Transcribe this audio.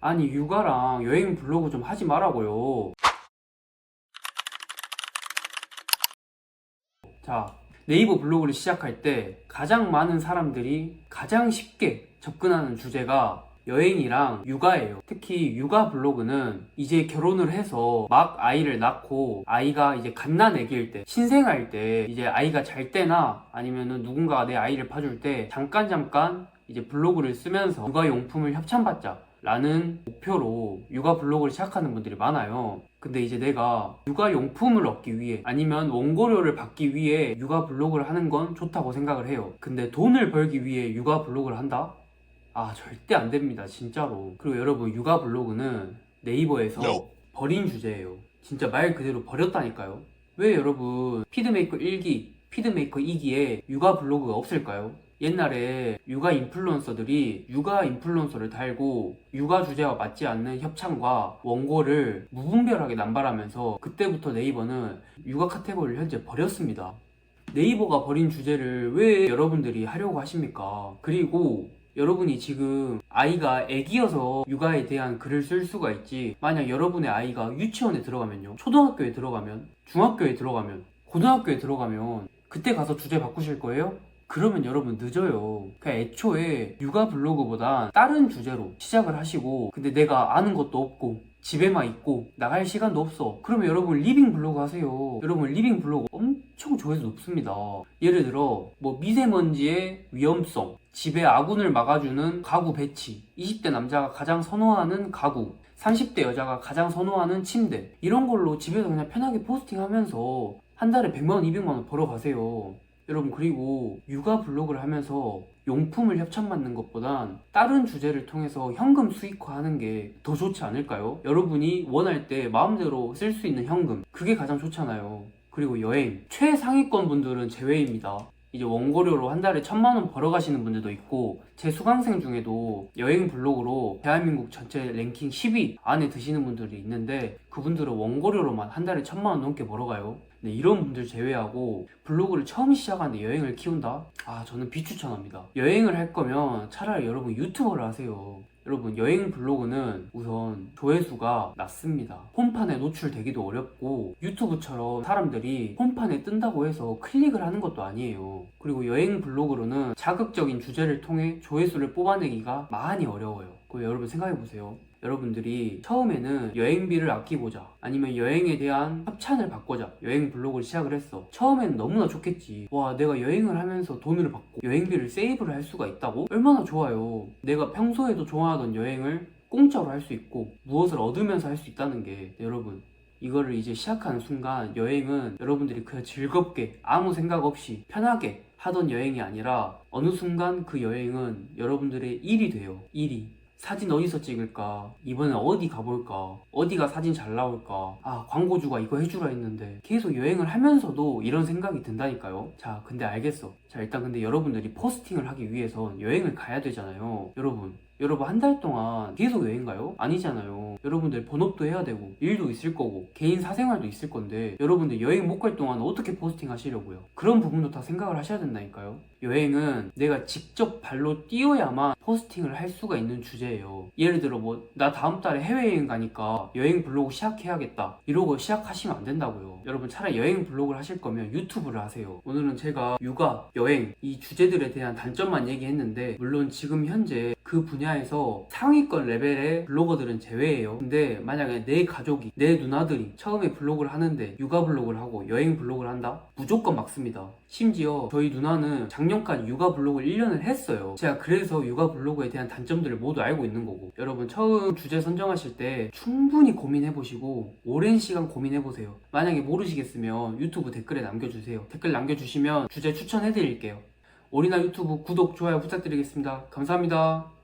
아니 육아랑 여행 블로그 좀 하지 말라고요. 자, 네이버 블로그를 시작할 때 가장 많은 사람들이 가장 쉽게 접근하는 주제가 여행이랑 육아예요. 특히 육아 블로그는 이제 결혼을 해서 막 아이를 낳고 아이가 이제 갓난애기일 때, 신생아일 때, 이제 아이가 잘 때나 아니면은 누군가가 내 아이를 봐줄 때 잠깐 잠깐 이제 블로그를 쓰면서 육아용품을 협찬받자. 라는 목표로 육아 블로그를 시작하는 분들이 많아요. 근데 이제 내가 육아용품을 얻기 위해 아니면 원고료를 받기 위해 육아 블로그를 하는 건 좋다고 생각을 해요. 근데 돈을 벌기 위해 육아 블로그를 한다? 아, 절대 안 됩니다. 진짜로. 그리고 여러분, 육아 블로그는 네이버에서 No. 버린 주제예요. 진짜 말 그대로 버렸다니까요. 왜 여러분, 피드메이커 1기, 피드메이커 2기에 육아 블로그가 없을까요? 옛날에 육아 인플루언서들이 육아 인플루언서를 달고 육아 주제와 맞지 않는 협찬과 원고를 무분별하게 남발하면서 그때부터 네이버는 육아 카테고리를 현재 버렸습니다. 네이버가 버린 주제를 왜 여러분들이 하려고 하십니까? 그리고 여러분이 지금 아이가 애기여서 육아에 대한 글을 쓸 수가 있지. 만약 여러분의 아이가 유치원에 들어가면요. 초등학교에 들어가면, 중학교에 들어가면, 고등학교에 들어가면, 그때 가서 주제 바꾸실 거예요? 그러면 여러분 늦어요. 그냥 애초에 육아 블로그보다 다른 주제로 시작을 하시고, 근데 내가 아는 것도 없고, 집에만 있고, 나갈 시간도 없어. 그러면 여러분 리빙 블로그 하세요. 여러분 리빙 블로그 엄청 조회수 높습니다. 예를 들어, 뭐 미세먼지의 위험성, 집에 아군을 막아주는 가구 배치, 20대 남자가 가장 선호하는 가구, 30대 여자가 가장 선호하는 침대, 이런 걸로 집에서 그냥 편하게 포스팅하면서 한 달에 100만원, 200만원 벌어가세요. 여러분, 그리고 육아 블로그를 하면서 용품을 협찬받는 것보단 다른 주제를 통해서 현금 수익화하는 게 더 좋지 않을까요? 여러분이 원할 때 마음대로 쓸 수 있는 현금, 그게 가장 좋잖아요. 그리고 여행, 최상위권 분들은 제외입니다. 이제 원고료로 한 달에 천만 원 벌어가시는 분들도 있고 제 수강생 중에도 여행 블로그로 대한민국 전체 랭킹 10위 안에 드시는 분들이 있는데 그분들은 원고료로만 한 달에 천만 원 넘게 벌어가요. 네, 이런 분들 제외하고 블로그를 처음 시작하는데 여행을 키운다? 아 저는 비추천합니다. 여행을 할 거면 차라리 여러분 유튜버를 하세요. 여러분 여행 블로그는 우선 조회수가 낮습니다. 홈판에 노출되기도 어렵고 유튜브처럼 사람들이 홈판에 뜬다고 해서 클릭을 하는 것도 아니에요. 그리고 여행 블로그로는 자극적인 주제를 통해 조회수를 뽑아내기가 많이 어려워요. 그 여러분 생각해 보세요. 여러분들이 처음에는 여행비를 아끼고자 아니면 여행에 대한 협찬을 받고자 여행 블로그를 시작을 했어. 처음에는 너무나 좋겠지. 와, 내가 여행을 하면서 돈을 받고 여행비를 세이브를 할 수가 있다고? 얼마나 좋아요. 내가 평소에도 좋아하던 여행을 공짜로 할 수 있고 무엇을 얻으면서 할 수 있다는 게 여러분 이거를 이제 시작하는 순간 여행은 여러분들이 그냥 즐겁게 아무 생각 없이 편하게 하던 여행이 아니라 어느 순간 그 여행은 여러분들의 일이 돼요. 일이. 사진 어디서 찍을까? 이번에 어디 가볼까? 어디가 사진 잘 나올까? 아, 광고주가 이거 해주라 했는데 계속 여행을 하면서도 이런 생각이 든다니까요. 자, 근데 알겠어. 자, 일단 근데 여러분들이 포스팅을 하기 위해선 여행을 가야 되잖아요. 여러분, 여러분 한 달 동안 계속 여행 가요? 아니잖아요. 여러분들 본업도 해야 되고 일도 있을 거고 개인 사생활도 있을 건데 여러분들 여행 못 갈 동안 어떻게 포스팅 하시려고요? 그런 부분도 다 생각을 하셔야 된다니까요. 여행은 내가 직접 발로 뛰어야만 포스팅을 할 수가 있는 주제예요. 예를 들어 뭐 나 다음 달에 해외여행 가니까 여행 블로그 시작해야겠다 이러고 시작하시면 안 된다고요. 여러분 차라리 여행 블로그를 하실 거면 유튜브를 하세요. 오늘은 제가 육아, 여행 이 주제들에 대한 단점만 얘기했는데 물론 지금 현재 그 분야에서 상위권 레벨의 블로거들은 제외예요. 근데 만약에 내 가족이, 내 누나들이 처음에 블로그를 하는데 육아 블로그를 하고 여행 블로그를 한다? 무조건 막습니다. 심지어 저희 누나는 작년까지 육아 블로그를 1년을 했어요. 제가 그래서 육아 블로그에 대한 단점들을 모두 알고 있는 거고. 여러분 처음 주제 선정하실 때 충분히 고민해보시고 오랜 시간 고민해보세요. 만약에 모르시겠으면 유튜브 댓글에 남겨주세요. 댓글 남겨주시면 주제 추천해드릴게요. 오리나 유튜브 구독, 좋아요 부탁드리겠습니다. 감사합니다.